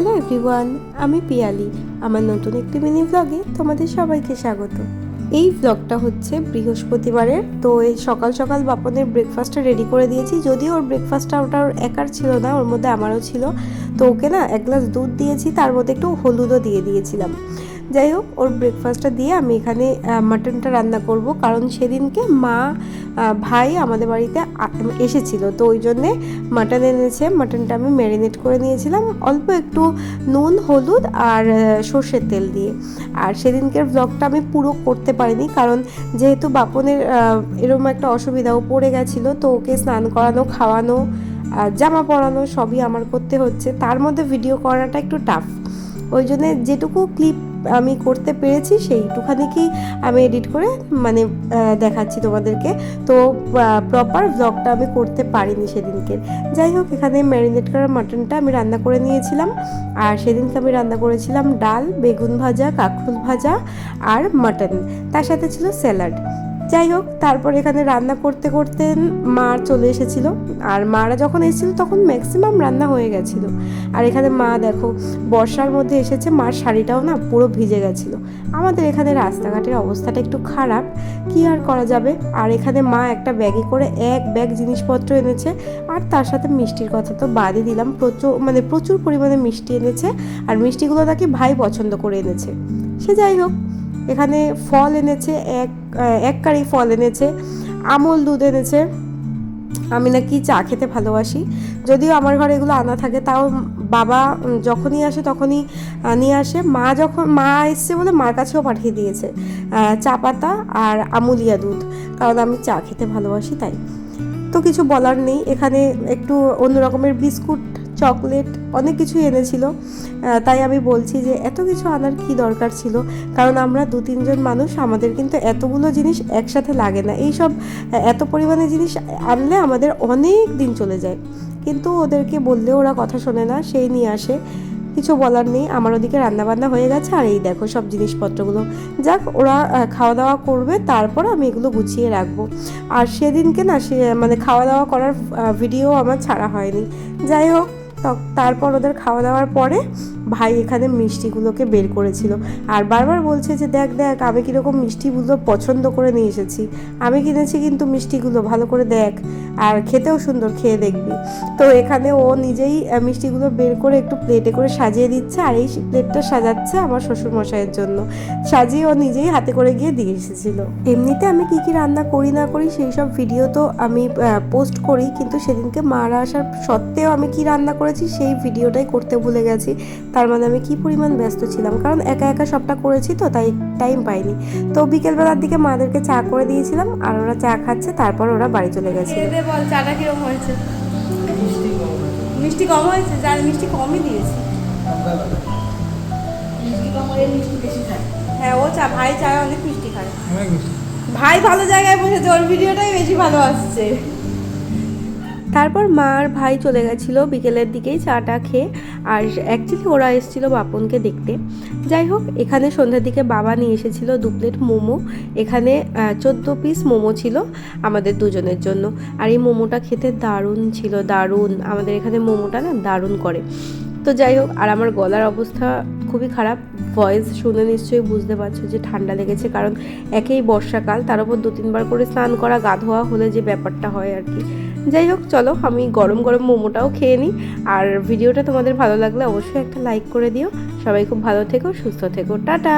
Hello everyone আমি পিয়ালি। আমার নতুন একটি মিনি ব্লগে তোমাদের সবাইকে স্বাগত। এই ব্লগটা হচ্ছে বৃহস্পতিবারের, তো এই সকাল সকাল বাপনের ব্রেকফাস্টটা রেডি করে দিয়েছি। যদিও ওর ব্রেকফাস্টটা ওটা ওর একার ছিল না, ওর মধ্যে আমারও ছিল। তো ওকে না এক গ্লাস দুধ দিয়েছি, তার মধ্যে একটু হলুদও দিয়ে দিয়েছিলাম। যাই হোক, ওর ব্রেকফাস্টটা দিয়ে আমি এখানে মাটনটা রান্না করব। কারণ সেদিনকে মা ভাই আমাদের বাড়িতে এসেছিল। তো ওই জন্যে মাটন এনেছে। মাটনটা আমি ম্যারিনেট করে নিয়েছিলাম। অল্প একটু নুন, হলুদ আর সর্ষের তেল দিয়ে। আর সেদিনকের ব্লগটা আমি পুরো করতে পারিনি। কারণ যেহেতু বাপনের এরকম একটা অসুবিধাও পড়ে গেছিল, তো ওকে স্নান করানো, খাওয়ানো জামা পরানো সবই আমার করতে হচ্ছে। তার মধ্যে ভিডিও করাটা একটু টাফ ওই জন্য যেটুকু ক্লিপ আমি করতে পেরেছি সেইটুখানি কি আমি এডিট করে মানে দেখাচ্ছি তোমাদেরকে। তো প্রপার ব্লগটা আমি করতে পারিনি সেদিনকে। যাই হোক, এখানে ম্যারিনেট করা মাটনটা আমি রান্না করে নিয়েছিলাম। আর সেদিনকে আমি রান্না করেছিলাম ডাল, বেগুন ভাজা, কাঁকরুল ভাজা আর মাটন তার সাথে ছিল স্যালাড যাই হোক তারপর এখানে রান্না করতে করতে মা চলে এসেছিল। আর মারা যখন এসেছিল, তখন ম্যাক্সিমাম রান্না হয়ে গেছিল। আর এখানে মা দেখো, বর্ষার মধ্যে এসেছে, মার শাড়িটাও না পুরো ভিজে গেছিল। আমাদের এখানে রাস্তাঘাটের অবস্থাটা একটু খারাপ, কি আর করা যাবে? আর এখানে মা একটা ব্যাগে করে এক ব্যাগ জিনিসপত্র এনেছে, আর তার সাথে মিষ্টির কথা তো বাদই দিলাম। প্রচুর মানে প্রচুর পরিমাণে মিষ্টি এনেছে, আর মিষ্টিগুলো তাকে ভাই পছন্দ করে এনেছে। সে যাই হোক এখানে ফল এনেছে, এক এক কারি ফল এনেছে, আমল দুধ এনেছে। আমি নাকি চা খেতে ভালোবাসি। যদিও আমার ঘরে এগুলো আনা থাকে, তাও বাবা যখনই আসে তখনই নিয়ে আসে। মা যখন, মা এসছে বলে মার কাছেও পাঠিয়ে দিয়েছে চা পাতা আর আমুলিয়া দুধ, কারণ আমি চা খেতে ভালোবাসি তাই। তো কিছু বলার নেই, এখানে একটু অন্য রকমের বিস্কুট চকলেট অনেক কিছুই এনেছিল। তাই আমি বলছি যে এত কিছু আনার কি দরকার ছিল? কারণ আমরা দু তিনজন মানুষ আমাদের কিন্তু এতগুলো জিনিস একসাথে লাগে না। এইসব আহ, এত পরিমাণে জিনিস আনলে আমাদের অনেক দিন চলে যায়। কিন্তু ওদেরকে বললে ওরা কথা শোনে না সেই নিয়ে আসে। কিছু বলার নেই আমার ওদিকে রান্নাবান্না হয়ে গেছে আর এই দেখো সব জিনিসপত্রগুলো। যাক ওরা খাওয়া দাওয়া করবে তারপর আমি এগুলো গুছিয়ে রাখব। আর সেদিনকে না সে মানে খাওয়া দাওয়া করার ভিডিও আমার ছাড়া হয়নি। যাই হোক তারপর ওদের খাওয়া দাওয়ার পরে ভাই এখানে মিষ্টিগুলোকে বের করেছিল। আর বারবার বলছে যে, দেখ দেখ, আমি কীরকম মিষ্টিগুলো পছন্দ করে নিয়ে এসেছি। আমি কিনেছি কিন্তু মিষ্টিগুলো, ভালো করে দেখ। আর খেতেও সুন্দর, খেয়ে দেখবি। তো এখানে ও নিজেই মিষ্টিগুলো বের করে একটু প্লেটে করে সাজিয়ে দিচ্ছে। আর এই প্লেটটা সাজাচ্ছে আমার শ্বশুর মশাইয়ের জন্য। সাজিয়ে ও নিজেই হাতে করে গিয়ে দিয়ে এসেছিল। এমনিতে আমি কি কি রান্না করি, না করি, সেই সব ভিডিও তো আমি পোস্ট করি। কিন্তু সেদিনকে মারা আসার সত্ত্বেও আমি কি রান্না করেছি, সেই ভিডিওটাই করতে ভুলে গেছি। তার মানে আমি কি পরিমাণ ব্যস্ত ছিলাম? কারণ একা একা সবটা করেছি তো তাই টাইম পাইনি। তো বিকেলবেলার দিকে মাদেরকে চা করে দিয়েছিলাম আর ওরা চা খাচ্ছে তারপর ওরা বাড়ি চলে গেছে। বল চাটা কীরকম হয়েছে? মিষ্টি কম হয়েছে। যার মিষ্টি কমই দিয়েছি। মিষ্টি কম হলে মিষ্টি বেশি খায়। হ্যাঁ ও চা ভাই চায় অনেক মিষ্টি খায়। ভাই ভালো জায়গায় বসেছে ওর ভিডিওটাই বেশি ভালো আসছে। তারপর মা আর ভাই চলে গেছিল বিকেলের দিকেই চাটা খেয়ে। আর অ্যাকচুয়ালি ওরা এসেছিল বাপনকে দেখতে। যাই হোক, এখানে সন্ধ্যার দিকে বাবা নিয়ে এসেছিল দু প্লেট মোমো। এখানে চোদ্দ পিস মোমো ছিল আমাদের দুজনের জন্য। আর এই মোমোটা খেতে দারুণ ছিল, দারুণ। আমাদের এখানে মোমোটা না দারুণ করে। তো যাই হোক, আর আমার গলার অবস্থা খুবই খারাপ। ভয়েস শুনে নিশ্চয়ই বুঝতে পারছ যে ঠান্ডা লেগেছে, কারণ একেই বর্ষাকাল। তার উপর দু তিনবার করে স্নান করা, গা ধোয়া হলে যে ব্যাপারটা হয় আর কি। যাই হোক, চলো আমি গরম গরম মোমোটাও খেয়ে নিই। আর ভিডিওটা তোমাদের ভালো লাগলে অবশ্যই একটা লাইক করে দিও। সবাই খুব ভালো থেকো, সুস্থ থেকো। টাটা!